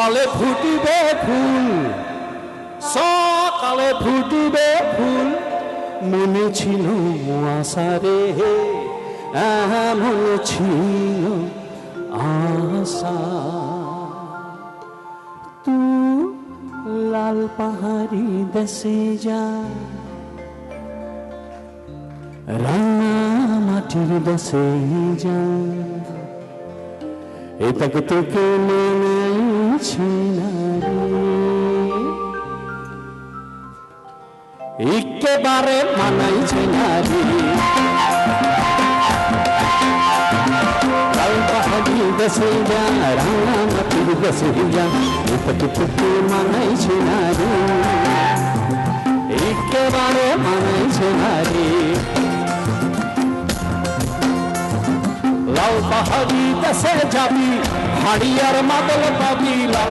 সকালে ফুটিবে ফুল, সকালে ফুটিবে ফুল। মনে ছিল আশারে মনে ছিল আশা। তু লাল পাহাড়ি দেশে যা, রাঙা মাটির দেশে যা। এটাকে তোকে মেনেছি না রে। একেবারে মানাইছে না রে। তোকে মানাইছে না রে। একেবারে মানাইছে না রে। লাল পাহাড়ি দেশে যাবি হাড়িয়ার মাদল পাবি